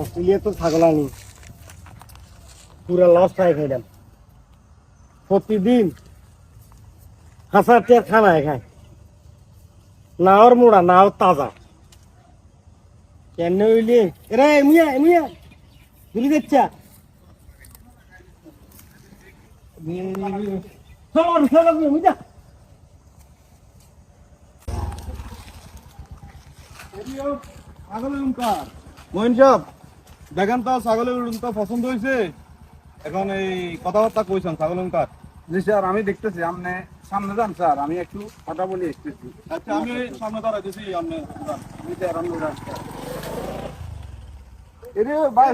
Australia তো ছাগল আনি পুরা লস খাই খাইলাম। প্রতিদিন হাজার টিয়ার খানায় খায় নাওর মোড়া নাও তাজা। কেন হইলি? রে মিয়া মিয়া ভুলি যাচ্ছা? চল চল সাহেব দেখেন তো ছাগলের উনকা পছন্দ হয়েছে এখন এই কথাবার্তা কইছেন ছাগলের উনকা জি স্যার আমি দেখতেছি আপনি সামনে যান স্যার আমি একটু কথা বলে এসতেছি আচ্ছা আমি সামনে দাঁড়াইতেছি আপনি আমি তো লোক আসছে। এরে ভাই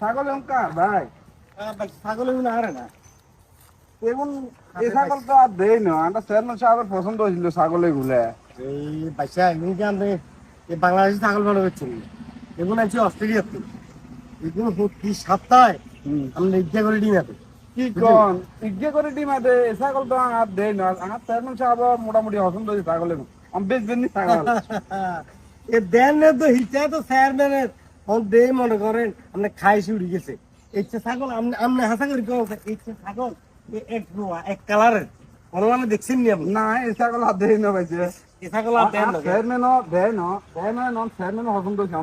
ছাগল অঙ্কার ভাই। ছাগলেরগুলো হারে না। এখন এই ছাগল তো আর দেই না আমরা চেয়ারম্যান সাহেবের পছন্দ হয়েছিল ছাগলে গুলা। এই বাচ্চা এগুলো কি আমরা এই বাংলাদেশি ছাগল ভালো হচ্ছে এগুলো আছে অস্ট্রেলিয়াতে এগুলো প্রতি সপ্তাহে? আমরা ইচ্ছা করে ডিম আছে কি কোন? ইজ্ঞে করে ডিমা ছাগল তো আর দেই না। আমার চেয়ারম্যান সাহেব মোটামুটি হয়েছে ছাগলে আমি বেশ বেশি ছাগল এ দেন তো হিচা তো চেয়ারম্যানের অন দে মনে করেন আপনি খাইছি উড়ি গেছে। ইচ্ছা ছাগল আপনি আপনি হাসা করে ইচ্ছা ছাগল এ এক এক কালারের অনুমানে দেখছেন নি আপনি। না দেই ভাইছে দেন চেয়ারম্যান দেয় না নন চেয়ারম্যান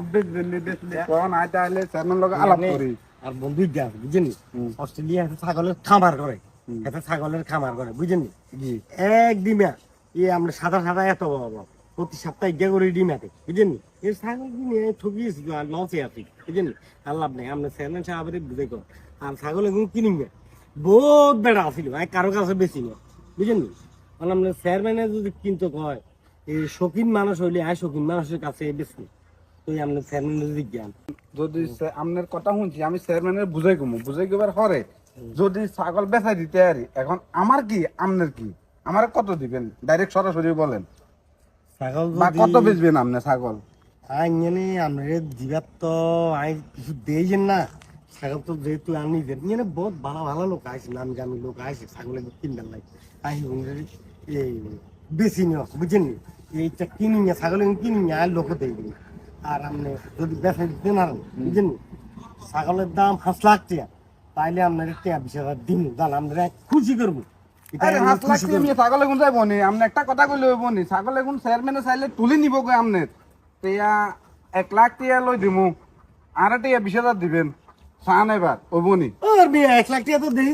বেশ বেশি বেশি কোন আইতে আইলে চেয়ারম্যান লগে আলাপ করি আর বন্ধু বুঝছেন হুম। অস্ট্রেলিয়া ছাগলের খামার করে একটা ছাগলের খামার করে বুঝছেন জি। এক ডিমা এ আমরা সাদা সাদা এত বাবা প্রতি সপ্তাহে গিয়ে করে ডিম আতে বুঝছেন এই ছাগল কিনে ঠকিয়েছি আর লসে আছি বুঝছেন আর লাভ নেই আমরা চেয়ারম্যান সাহেবের বুঝে কর আর ছাগল এখন কিনি গে বহুত বেড়া আসিল ভাই কারও কাছে বেশি না বুঝছেন মানে আমরা চেয়ারম্যানে যদি কিনতে কয় এই শৌখিন মানুষ হইলে আয় শৌখিন মানুষের কাছে বেশি তো আমরা চেয়ারম্যানের যদি জ্ঞান। যদি আপনার কথা শুনছি আমি চেয়ারম্যানের বুঝাই কমু। বুঝাই কবার হরে যদি ছাগল বেচাই দিতে আরি এখন আমার কি আপনার কি? আমার কত দিবেন? ডাইরেক্ট সরাসরি বলেন। ছাগল কত বেচবেন আপনি ছাগল? আইনে আমরা দিবার তো আই কিছু দেইছেন না। ছাগল তো যেহেতু আনি দেন মানে বহুত ভালো ভালো লোক আইছে নাম জানি লোক আইছে ছাগলের কিনবার লাগে আই এই বেশি নিয়ে বুঝছেন নি? এইটা কিনি নিয়ে ছাগল কিনি নিয়ে আর লোক দেই আর আপনি যদি বেচা দিতে না বুঝছেন নি? ছাগলের দাম পাঁচ লাখ টাকা। তাইলে আপনার টাকা বিশ হাজার দিন জান আমরা খুশি করব। আরে হাত লাগছে আমি ছাগল এগুন যাইব নি? আপনি একটা কথা কইলে হইব নি? ছাগল এগুন চেয়ারম্যানে চাইলে তুলি নিব কই আপনি তিয়া এক লাখ টিয়া লই দিমু। আর টিয়া বিশ হাজার দিবেন। চান এবার ও নি ও মিয়া এক লাখ টাকা তো দেশি